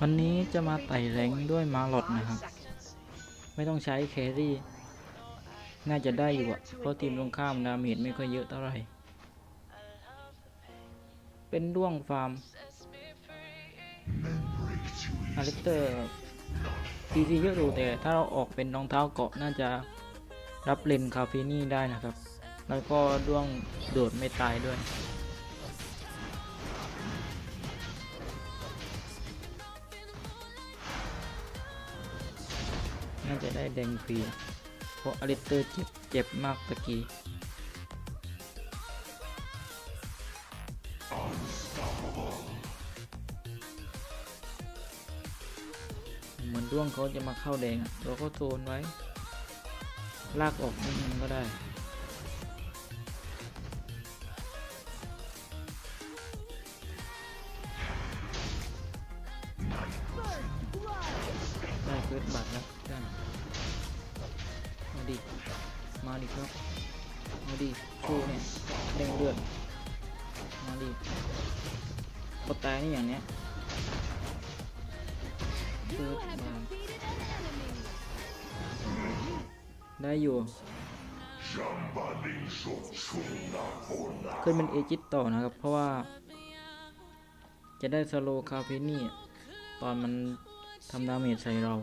วันนี้จะมาไต่แรงด้วยมาลอดนะครับ ไม่ต้องใช้แครี่ น่าจะได้อยู่อะเพราะทีมตรงข้ามดาเมจไม่ค่อยเยอะเท่าไหร่ เป็นด้วงฟาร์มอาริเตอร์ทีซีเยอะดูแต่ถ้าเราออกเป็นรองเท้าเกาะน่าจะรับเลนคาเฟนี่ได้นะครับ แล้วก็ด้วงโดดไม่ตายด้วย น่าจะได้แดงฟรีเพราะอลิเตอร์เจ็บเจ็บมากตะกี้เหมือนด้วงเขาจะมาเข้าแดงเราก็โซนไว้ ลากออกนิดนึงก็ได้ พอตายนี่อย่างเนี้ยเกิดบาได้อยู่ขึ้นเป็นเอจิตต่อนะครับ เพราะว่า จะได้สโลคาเฟนี่ ตอนมันทำดาเมจใส่เรา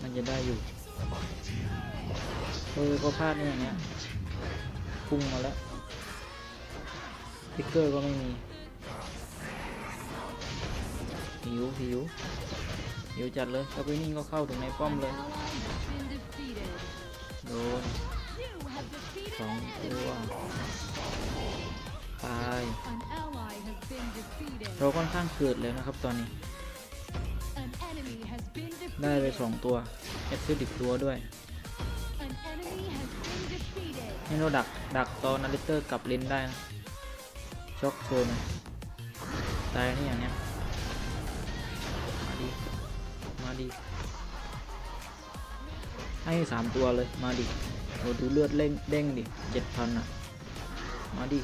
มันจะได้อยู่ เออก็พลาดเนี่ยอย่างเนี้ยพุ่งมาแล้วพิกเกอร์ก็ไม่มีหิวหิวหิวจัดเลยแล้วไปนี่ก็เข้าถึงในป้อมเลยโดนสองตัวตายเราค่อนข้างเกิดเลยนะครับตอนนี้ ได้ไปสองตัว เอฟซิดิกตัวด้วยให้เราดักดักตอนนาริเตอร์กับเลนได้นะช็อกโซนตายนี่อย่างเนี้ยมาดิมาดิให้สามตัวเลยมาดิโอ้ดูเลือดเล่งเด้งดิเจ็ดพันอะ มาดิ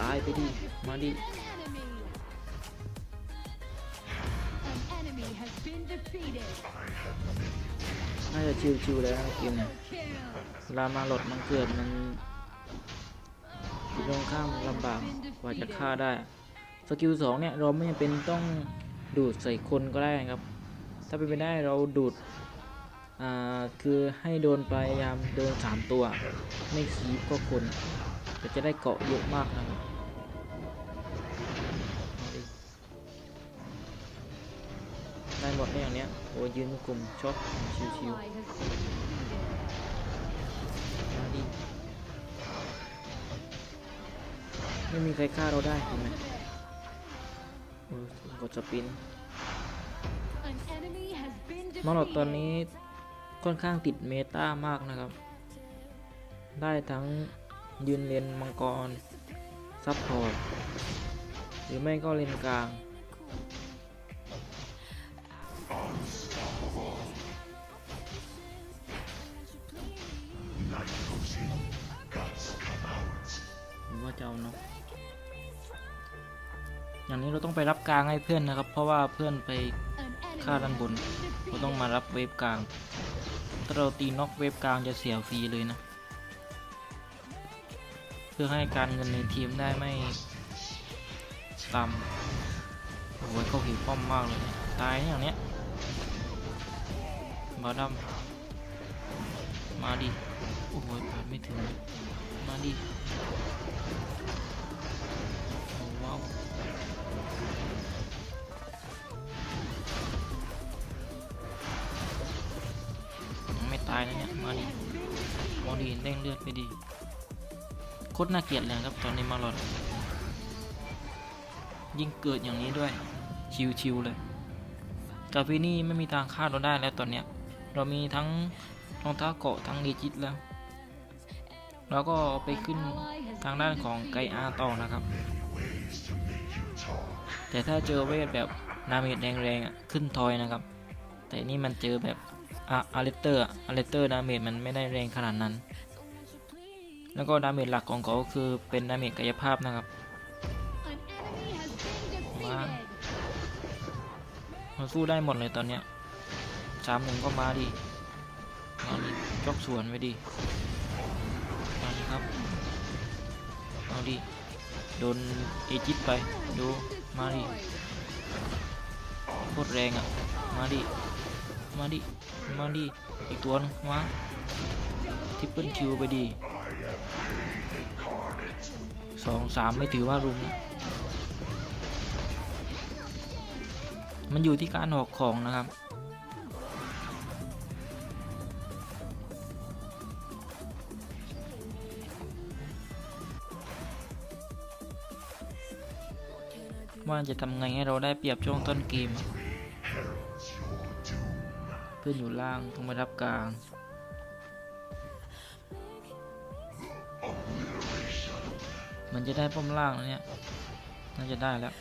ตายไปดิมาดิ น่าจะชิวๆแล้วเกมเนี่ย Kill. เวลามาหลดมันเกิดมันตรงข้ามลำบากกว่าจะฆ่าได้ สกิลสองเนี่ยเราไม่จำเป็นต้องดูดใส่คนก็ได้ครับ ถ้าเป็นไปได้เราดูดอ่าคือให้โดนพยายามโดนสามตัว ไม่ขีบก็คนจะได้เกาะเยอะมากนะครับ ได้หมดเนี่ยอย่างเนี้ยโอ้ยยืนกลุ่มช็อตชิวๆมาดิไม่มีใครฆ่าเราได้เห็นไหมโอ้ยกดสปินมาหลอดตอนนี้ค่อนข้างติดเมตามากนะครับ ได้ทั้งยืนเลนมังกร ซับพอร์ต หรือไม่ก็เลนกลาง จะเอาเนาะอย่างนี้เราต้องไปรับกลางให้เพื่อนนะครับ เพราะว่าเพื่อนไปฆ่าด้านบนเราต้องมารับเวฟกลาง ถ้าเราตีน็อกเวฟกลางจะเสียฟรีเลยนะ เพื่อให้การเงินในทีมได้ไม่ต่ำโอ้ยเขาหิวป้อมมากเลย ตายอย่างเนี้ยบาดัมมาดิ โอ้ยไปไม่ถึง มาดิโอ้ว้าวไม่ตายนะเนี่ย มาดิมาดิเร่งเลือดไปดิโคตรน่าเกลียดเลยครับตอนนี้มาหลอดยิ่งเกิดอย่างนี้ด้วย ชิวๆเลยกาฟีนี่ไม่มีทางฆ่าเราได้แล้วตอนเนี้ย เรามีทั้งรองเท้าเกาะทั้งดีจิตแล้ว แล้วก็ไปขึ้นทางด้านของไกอาต่อนะครับ แต่ถ้าเจอเวทแบบนาเมจแรงๆอะขึ้นทอยนะครับ แต่นี่มันเจอแบบอะอาริเตอร์อาริเตอร์ดาเมจมันไม่ได้แรงขนาดนั้น แล้วก็ดาเมจหลักของเขาคือเป็นดาเมจกายภาพนะครับ An enemy has been Wow. defeated. มันสู้ได้หมดเลยตอนเนี้ยสามหนึ่งก็มาดิมาดิจอกสวนไปดิ ดิโดนเอจิตไปดูมาดิโคตรแรงอะมาดิมาดิมาดิอีกตัวนึงมาทิปเปิลคิวไปดิสองสามไม่ถือว่ารุมนะมันอยู่ที่การออกของนะครับ ว่าจะทำไงให้เราได้เปรียบช่วงต้นเกม เพื่อนอยู่ล่างต้องมารับกลางมันจะได้ป้อมล่างแล้วเนี่ย น่าจะได้แล้ว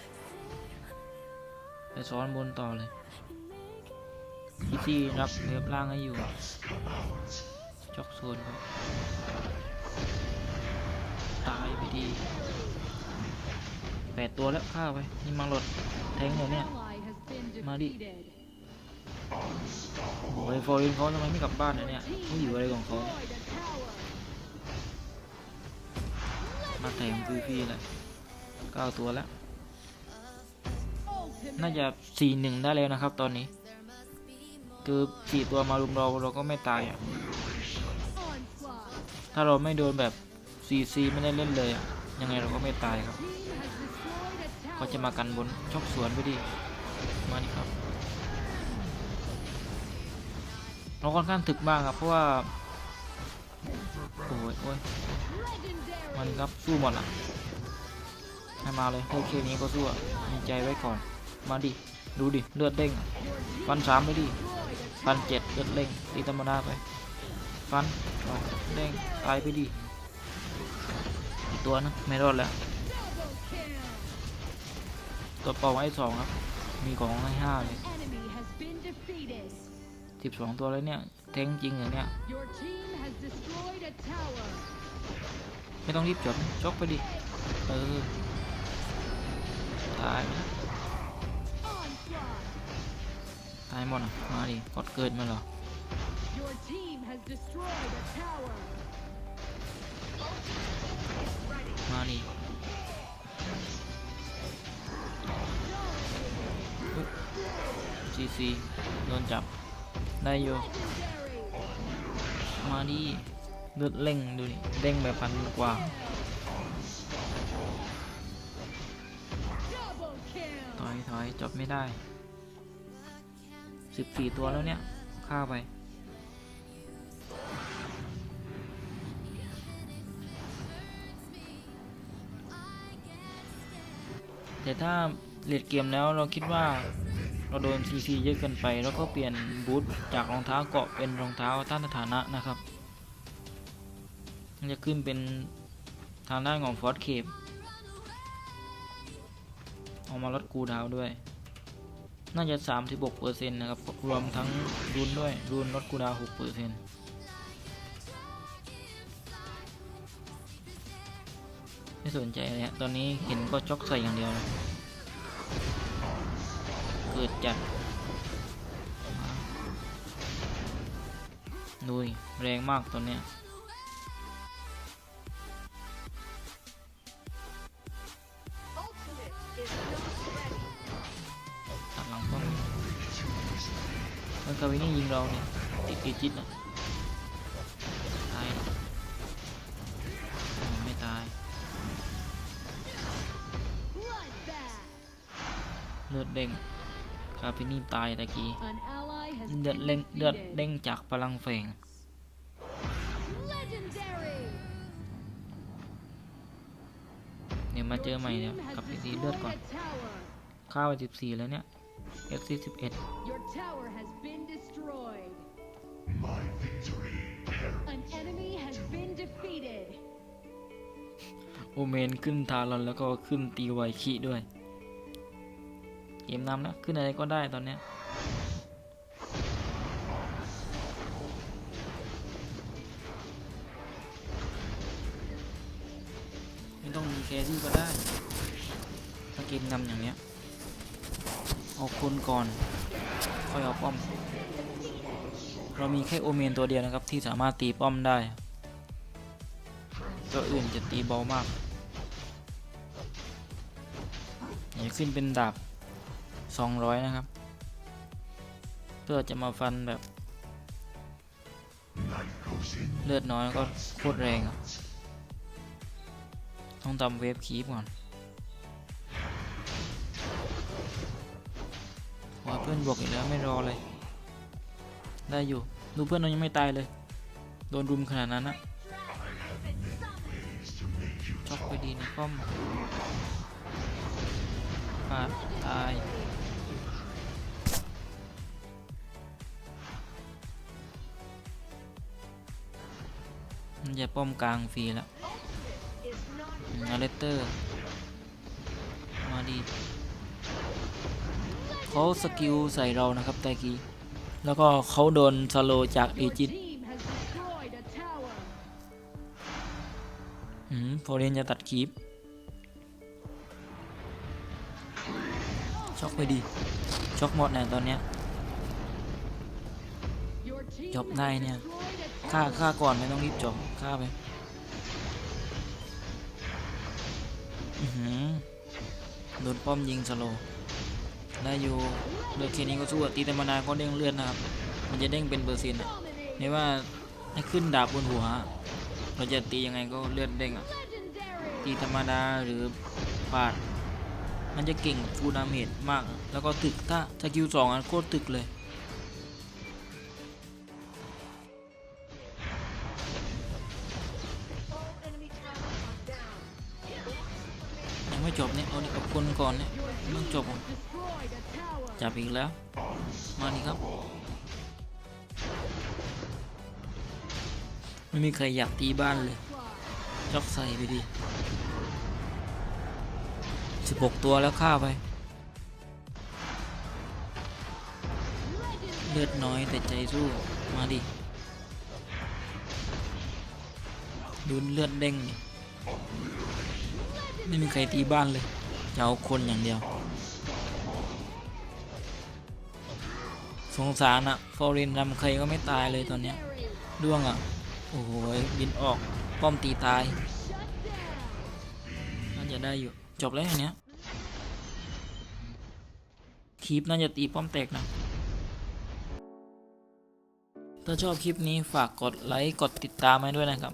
ไปซ้อนบนต่อเลยพี่ซีรับเว็บล่างให้อยู่จอกโซนครับตายไปดี ดตัวแล้วฆ่าไปนี่มังหลดแทงเลยเนี่ย Ally has been Mari. defeated. โอ้ยฟอร์เรนเขาทำไมไม่กลับบ้านเลยเนี่ยเขาอยู่อะไรของเขามาแทงฟรีๆเลยเก้าตัวแล้ว น่าจะสี่หนึ่งได้แล้วนะครับ ตอนนี้ คือสี่ตัวมารุมเราเราก็ไม่ตายอะถ้าเราไม่โดนแบบซีซีไม่ได้เล่นเลยอะยังไงเราก็ไม่ตายครับ เขาจะมากันบนชกสวนไปดิมาดิครับเราค่อนข้างถึกมากครับเพราะว่าโอ้ยโอ้ยมันครับสู้หมดอะให้มาเลยโอเคนี้ก็สู้อะมีใจไว้ก่อนมาดิดูดิเลือดเด้งฟันสามไปดิฟันเจ็ดเลือดเด้งตีธรรมดาไปฟันเด้งตายไปดิอีตัวนะไม่รอดแล้ว ตัวปองไอ้สองครับ มีของไอ้ห้าเลยสิบสองตัวแล้วเนี่ย แทงจริงเลยเนี่ยไม่ต้องรีบจบชกไปดิ เออ ตายนะตายหมดอะ มาดิกดเกิดมาเหรอมาดิ ซีซีโดนจับ ได้อยู่ มาดิเลือดเร่งดูดิเร่งแบบพันกว่า ถอยถอยจบไม่ได้สิบสี่ตัวแล้วเนี่ย ฆ่าไปแต่ถ้าเลดเกมแล้วเราคิดว่า เราโดนซีซีเยอะเกินไป แล้วก็เปลี่ยนบูทจากรองเท้าเกาะเป็นรองเท้าต้านสถานะนะครับจะขึ้นเป็นทางด้านของฟอสเคปเอามาลดกูดาวด้วย น่าจะ 36%นะครับ รวมทั้งรุนด้วย รุนลดกูดาวน์6%ไม่สนใจเลยฮะตอนนี้เห็นก็จอกใส่อย่างเดียวเลย เกิดจัดดูแรงมากตัวเนี้ยตัดหลังป้อมมันคาวินี่ยิงเราเนี่ยติดติดจิตอะตายนะอ๋อไม่ตายเลือดเด้ง คาฟินี่ตายตะกี้ An ally has เลือด been เล่งเลือด defeated. เด้งจากพลังแฝง Legendary. เนี่ยมาเจอ Your ใหม่เนี่ย team has กับพีซีเลือดก่อน destroyed a tower. ข้าวไปสิบสี่แล้วเนี่ย FC สิบเอ็ด Your tower has been destroyed. An enemy has been defeated. โอเมนขึ้นทารอนแล้วก็ขึ้นตีไวคิด้วยเก มนำแล้วขึ้นอะไรก็ได้ตอนเนี้ยรี่ก็ได้ถ้าเกมนำอย่างเนี้ยเอาคนก่อนค่อยเอาป้อม เรามีแค่โอเมนตัวเดียวนะครับที่สามารถตีป้อมได้ตัวอื่นจะตีเบามากอย่าขึ้นเป็นดาบ 200 นะครับ เพื่อจะมาฟันแบบเลือดน้อยก็โคตรแรงต้องทำเวฟคีปก่อนขอเพื่อนบวกอีกแล้วไม่รอเลย ได้อยู่ ดูเพื่อนเรายังไม่ตายเลย โดนรุมขนาดนั้นนะช็อกไปดีในป้อมพลาดตาย จะป้อมกลางฟรีแล้วอาเลสเตอร์ มาดีเขาสกิลใส่เรานะครับแต่กี้ แล้วก็เขาโดนสโลจากอีจิตอืมโฟเรนจะตัดคลิปช็อกไปดี ช็อกหมดแน่ตอนเนี้ยจบได้เนี่ย ฆ่าฆ่าก่อนไม่ต้องรีบจบฆ่าไปโดนป้อมยิงสโลได้อยู่เลือดแค่นี้ก็สู้ตีธรรมดาก็เด้งเลือดนะครับ มันจะเด้งเป็นเปอร์เซ็นต์ไม่ว่าให้ขึ้นดาบบนหัว เราจะตียังไงก็เลือดเด้งอะตีธรรมดาหรือปาด มันจะเก่งฟูดาเมจมาก แล้วก็ตึกถ้าสกิลสองอันโคตรตึกเลย ก่อนเนี่ย Your ต้ team องจบจับอีกแล้ว มานี่ครับ ไม่มีใครอยากตีบ้านเลยจอกใส่ไปดิสิบหกตัวแล้วฆ่าไป เลือดน้อยแต่ใจสู้มาดิดูเลือดเด้ง ไม่มีใครตีบ้านเลย จะเอาคนอย่างเดียว สงสารอะฟอรินรำใครก็ไม่ตายเลยตอนเนี้ยด้วงอะโอ้โหบินออกป้อมตีตายน่าจะได้อยู่จบแล้วอย่างเนี้ยคลิปน่าจะตีป้อมแตกนะ ถ้าชอบคลิปนี้ฝากกดไลค์ กดติดตามให้ด้วยนะครับ